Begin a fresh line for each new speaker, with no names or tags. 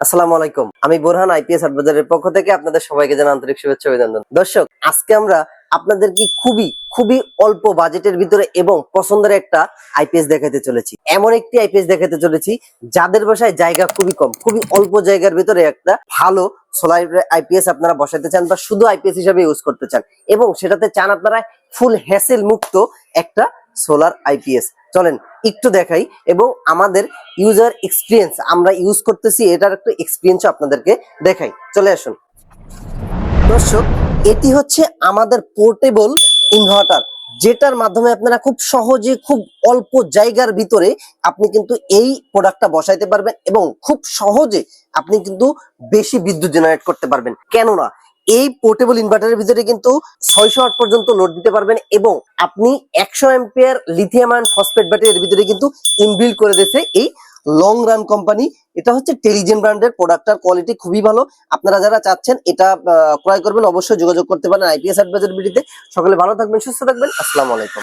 আসসালামু আলাইকুম। আমি বোরহান, আইপিএস অ্যাডভাইজারের পক্ষ থেকে আপনাদের সবাইকে জানা আন্তরিক শুভেচ্ছা অভিনন্দন। দর্শক, আজকে আমরা আপনাদেরকে খুবই খুবই অল্প বাজেটের ভিতরে এবং পছন্দের একটা আইপিএস দেখাতে চলেছি। এমন একটি আইপিএস দেখাতে চলেছি, যাদের বাসায় জায়গা খুবই কম, খুবই অল্প জায়গার ভিতরে একটা ভালো সোলার আইপিএস আপনারা বসাতে চান বা শুধু আইপিএস হিসাবে ইউজ করতে চান এবং সেটাতে চান আপনারা ফুল হ্যাসেল মুক্ত একটা সোলার আইপিএস চলেন, একটু দেখাই এবং আমাদের ইউজার এক্সপিরিয়েন্স আমরা ইউজ করতেছি এটার একটা এক্সপিরিয়েন্স আপনাদেরকে দেখাই। চলে আসুন। দর্শক, এটি হচ্ছে আমাদের পোর্টেবল ইনভার্টার যেটার মাধ্যমে আপনারা খুব সহজে, খুব অল্প জায়গার ভিতরে আপনি কিন্তু এই প্রোডাক্টটা বসাইতে পারবেন এবং খুব সহজে আপনি কিন্তু বেশি বিদ্যুৎ জেনারেট করতে পারবেন। কেননা এই পোর্টেবল ইনভার্টারের ভিতরে কিন্তু ছয়শো আট পর্যন্ত লোড দিতে পারবেন এবং আপনি একশো এম্পিয়ার লিথিয়াম আয়ন ফসফেট ব্যাটারির ভিতরে কিন্তু ইনবিল্ড করে দিয়েছে এই লং রান কোম্পানি এটা হচ্ছে টেলিজেন ব্র্যান্ডের প্রোডাক্টটার কোয়ালিটি খুবই ভালো। আপনারা যারা চাচ্ছেন এটা ক্রয় করবেন, অবশ্যই যোগাযোগ করতে পারেন আইপিএস অ্যাডভাইজার বিডিতে সকলে ভালো থাকবেন, সুস্থ থাকবেন। আসসালামু আলাইকুম।